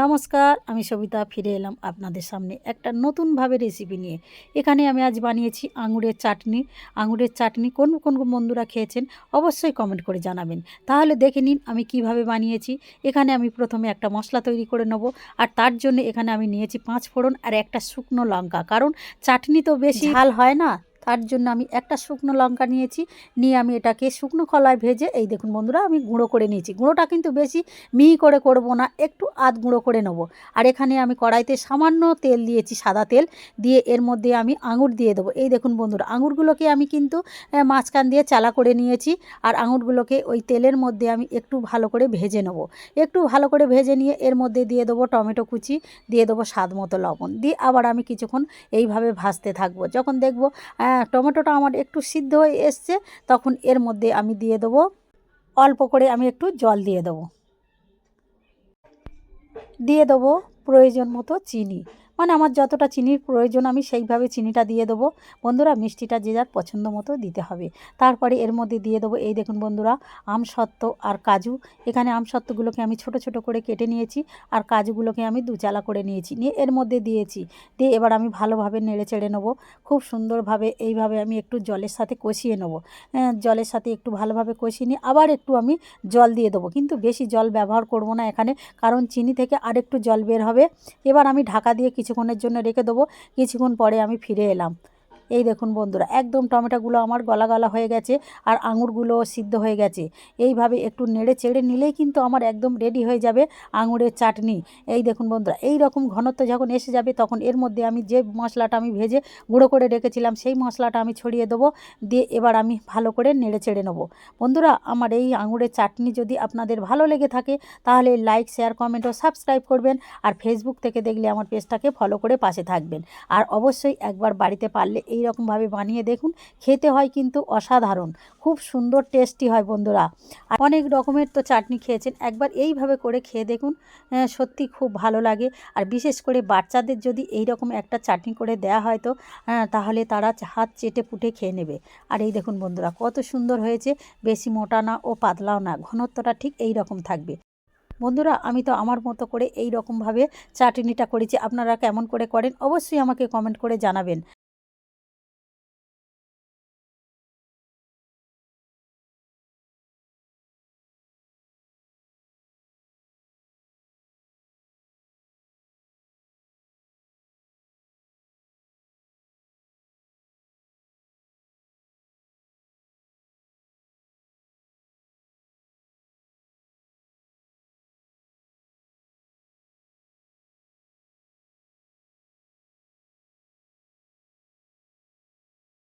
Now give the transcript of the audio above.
নমস্কার, আমি সবিতা, ফিরে এলাম আপনাদের সামনে একটা নতুনভাবে রেসিপি নিয়ে। এখানে আমি আজ বানিয়েছি আঙুরের চাটনি। আঙুরের চাটনি কোন কোন বন্ধুরা খেয়েছেন অবশ্যই কমেন্ট করে জানাবেন। তাহলে দেখে নিন আমি কীভাবে বানিয়েছি। এখানে আমি প্রথমে একটা মশলা তৈরি করে নেব আর তার জন্য এখানে আমি নিয়েছি পাঁচ ফোড়ন আর একটা শুকনো লঙ্কা। কারণ চাটনি তো বেশি ঝাল হয় না? তার জন্য আমি একটা শুকনো লঙ্কা নিয়েছি। নিয়ে আমি এটাকে শুকনো খলায় ভেজে, এই দেখুন বন্ধুরা, আমি গুঁড়ো করে নিয়েছি। গুঁড়োটা কিন্তু বেশি মিহি করে করব না, একটু আধ গুঁড়ো করে নেব। আর এখানে আমি কড়াইতে সামান্য তেল দিয়েছি, সাদা তেল। দিয়ে এর মধ্যে আমি আঙুর দিয়ে দেবো। এই দেখুন বন্ধুরা, আঙুরগুলোকে আমি কিন্তু মাঝখান দিয়ে চালা করে নিয়েছি। আর আঙুরগুলোকে ওই তেলের মধ্যে আমি একটু ভালো করে ভেজে নেব। একটু ভালো করে ভেজে নিয়ে এর মধ্যে দিয়ে দেবো টমেটো কুচি, দিয়ে দেবো স্বাদ মতো লবণ। দিয়ে আবার আমি কিছুক্ষণ এইভাবে ভাজতে থাকব। যখন দেখব টমেটোটা আমার একটু সিদ্ধ হয়ে এসছে, তখন এর মধ্যে আমি দিয়ে দেবো, অল্প করে আমি একটু জল দিয়ে দেবো। দিয়ে দেবো প্রয়োজন মতো চিনি। মানে আমার যতটা চিনির প্রয়োজন, আমি সেইভাবে চিনিটা দিয়ে দেবো। বন্ধুরা, মিষ্টিটা যে যার পছন্দ মতো দিতে হবে। তারপরে এর মধ্যে দিয়ে দেবো, এই দেখুন বন্ধুরা আমসত্ত্ব আর কাজু। এখানে আমসত্ত্বগুলোকে আমি ছোট ছোট করে কেটে নিয়েছি আর কাজুগুলোকে আমি দুচালা করে নিয়েছি। নিয়ে এর মধ্যে দিয়েছি। দিয়ে এবার আমি ভালোভাবে নেড়ে চেড়ে নেব। খুব সুন্দরভাবে এইভাবে আমি একটু জলের সাথে কষিয়ে নেব। জলের সাথে একটু ভালোভাবে কষিয়ে নিয়ে আবার একটু আমি জল দিয়ে দেবো। কিন্তু বেশি জল ব্যবহার করব না এখানে, কারণ চিনি থেকে আরেকটু জল বের হবে। এবার আমি ঢাকা দিয়ে কিছুক্ষণের জন্য রেখে দেবো। কিছুক্ষণ পরে আমি ফিরে এলাম। এই দেখুন বন্ধুরা, একদম টমেটোগুলো আমার গলা গলা হয়ে গেছে আর আঙুরগুলো সিদ্ধ হয়ে গেছে। এইভাবে একটু নেড়ে চেড়ে নিলেই কিন্তু আমার একদম রেডি হয়ে যাবে আঙুরের চাটনি। এই দেখুন বন্ধুরা, এই রকম ঘনত্ব যখন এসে যাবে তখন এর মধ্যে আমি যে মশলাটা আমি ভেজে গুঁড়ো করে রেখেছিলাম সেই মশলাটা আমি ছড়িয়ে দেবো, দিয়ে এবার আমি ভালো করে নেড়ে চেড়ে নেব। বন্ধুরা, আমার এই আঙুরের চাটনি যদি আপনাদের ভালো লেগে থাকে তাহলে লাইক শেয়ার কমেন্ট ও সাবস্ক্রাইব করবেন আর ফেসবুক থেকে দেখলে আমার পেজটাকে ফলো করে পাশে থাকবেন। আর অবশ্যই একবার বাড়িতে পারলে এই রকমভাবে বানিয়ে দেখুন খেতে হয় কিন্তু অসাধারণ খুব সুন্দর টেস্টি হয় বন্ধুরা। অনেক রকমের তো চাটনি খেয়েছেন একবার এইভাবে করে খেয়ে দেখুন আহ, সত্যি খুব ভালো লাগে। আর বিশেষ করে বাচ্চাদের যদি এই রকম একটা চাটনি করে দেয়া হয় তো তাহলে তারা হাত চেটে পুটে খেয়ে নেবে। আর এই দেখুন বন্ধুরা কত সুন্দর হয়েছে বেশি মোটা না ও পাতলাও না ঘনত্বটা ঠিক এই রকম থাকবে। বন্ধুরা আমি তো আমার মতো করে এই রকমভাবে চাটনিটা করেছি আপনারা কেমন করে করেন অবশ্যই আমাকে কমেন্ট করে জানাবেন।